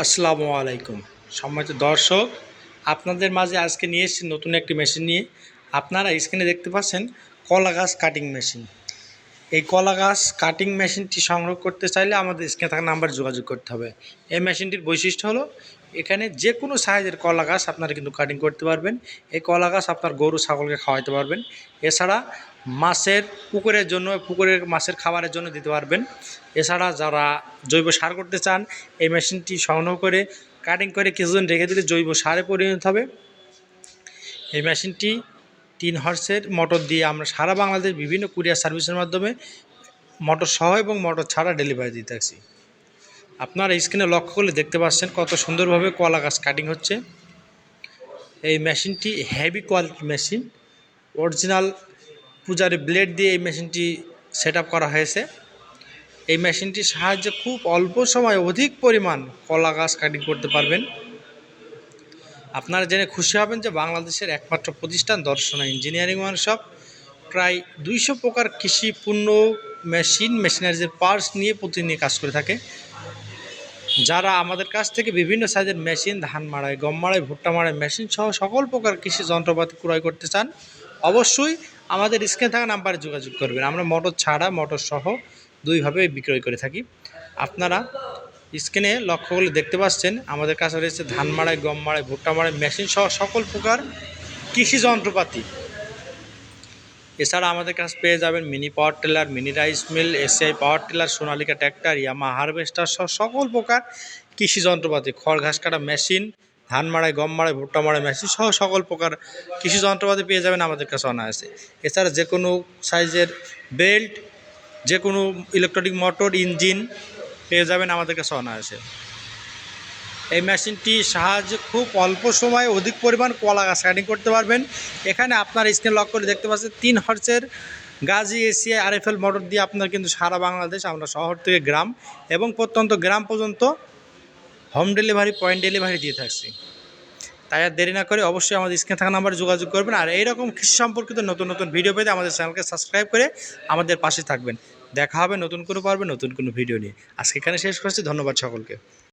আসসালামু আলাইকুম। সম্মানিত দর্শক, আপনাদের মাঝে আজকে নিয়ে এসেছি নতুন একটি মেশিন নিয়ে। আপনারা স্ক্রিনে দেখতে পাচ্ছেন কলা গাছ কাটিং মেশিন এই কলা গাছ কাটিং মেশিনটি সংগ্রহ করতে চাইলে আমাদের স্ক্রিনে থাকা নাম্বার যোগাযোগ করতে হবে। এই মেশিনটির বৈশিষ্ট্য হলো, এখানে যে কোনো সাইজের কলা গাছ আপনারা কিন্তু কাটিং করতে পারবেন। এই কলা গাছ আপনার গরু, ছাগলকে খাওয়াইতে পারবেন। এছাড়া মাছের পুকুরের জন্য, পুকুরের মাছের খাবারের জন্য দিতে পারবেন। এছাড়া যারা জৈব সার করতে চান, এই মেশিনটি সংগ্রহ করে কাটিং করে কিছুদিন রেখে দিলে জৈব সারে পরিণত হবে। এই মেশিনটি তিন হর্সের মোটর দিয়ে আমরা সারা বাংলাদেশ বিভিন্ন কুরিয়ার সার্ভিসের মাধ্যমে মোটর সহ এবং মোটর ছাড়া ডেলিভারি দিতে থাকছি। আপনারা স্ক্রিনে লক্ষ্য করলে দেখতে পাচ্ছেন কত সুন্দরভাবে কলা গাছ কাটিং হচ্ছে। এই মেশিনটি হেভি কোয়ালিটি মেশিন অরিজিনাল পূজারি ব্লেড দিয়ে এই মেশিনটি সেট করা হয়েছে। এই মেশিনটির সাহায্যে খুব অল্প সময় অধিক পরিমাণ কলা গাছ কাটিং করতে পারবেন। আপনারা জেনে খুশি হবেন যে বাংলাদেশের একমাত্র প্রতিষ্ঠান দর্শনা ইঞ্জিনিয়ারিং ওয়ার্কশপ প্রায় দুইশো প্রকার কৃষি পণ্য মেশিন মেশিনারিজের পার্টস নিয়ে প্রতিদিন কাজ করে থাকে। যারা আমাদের কাছ থেকে বিভিন্ন সাইজের মেশিন ধান মাড়াই, গম মাড়াই, ভুট্টা মাড়াই মেশিন সহ সকল প্রকার কৃষি যন্ত্রপাতি ক্রয় করতে চান, অবশ্যই আমাদের স্ক্রিনে থাকা নাম্বারে যোগাযোগ করবেন। আমরা মোটর ছাড়া মোটর সহ দুইভাবে বিক্রয় করে থাকি। আপনারা স্ক্রিনে লক্ষ্য করলে দেখতে পাচ্ছেন। আমাদের কাছে রয়েছে ধান মাড়াই গম মাড়াই ভুট্টা মাড়াই মেশিন সহ সকল প্রকার কৃষি যন্ত্রপাতি। এছাড়া আমাদের কাছে পেয়ে যাবেন mini power tiller, mini rice mill, ACI power tiller, Sonalika tractor Yanmar harvester সহ সকল প্রকার কৃষি যন্ত্রপাতি, খড়, ঘাস কাটা মেশিন ধান মাড়াই গম মাড়াই ভুট্টা মাড়াই মেশিন সহ সকল প্রকার কৃষি যন্ত্রপাতি পেয়ে যাবেন আমাদের কাছে অনায়াসে। এছাড়া যে কোনো সাইজের বেল্ট, যে কোনো ইলেকট্রনিক মোটর, ইঞ্জিন পেয়ে যাবেন আমাদের কাছে অনায়াসে। এই মেশিনটি সাহায্যে খুব অল্প সময়ে অধিক পরিমাণ কলা গাছ কাটিং করতে পারবেন। এখানে আপনার স্ক্রিন লক করে দেখতে পাচ্ছেন, তিন হর্সের গাজি এসিআই আরএফএল মোটর দিয়ে আপনার কিন্তু সারা বাংলাদেশ, আমরা শহর থেকে গ্রাম এবং প্রত্যন্ত গ্রাম পর্যন্ত হোম ডেলিভারি পয়েন্ট ডেলিভারি দিয়ে থাকছি। তাই আর দেরি না করে অবশ্যই আমাদের স্ক্রিনে থাকা নাম্বারে যোগাযোগ করবেন। আর এইরকম কৃষি সম্পর্কিত নতুন নতুন ভিডিও পেতে আমাদের চ্যানেলকে সাবস্ক্রাইব করে আমাদের পাশে থাকবেন। দেখা হবে নতুন কোনো পারবে, নতুন কোনো ভিডিও নিয়ে। আজকে এখানে শেষ করছি। ধন্যবাদ সকলকে।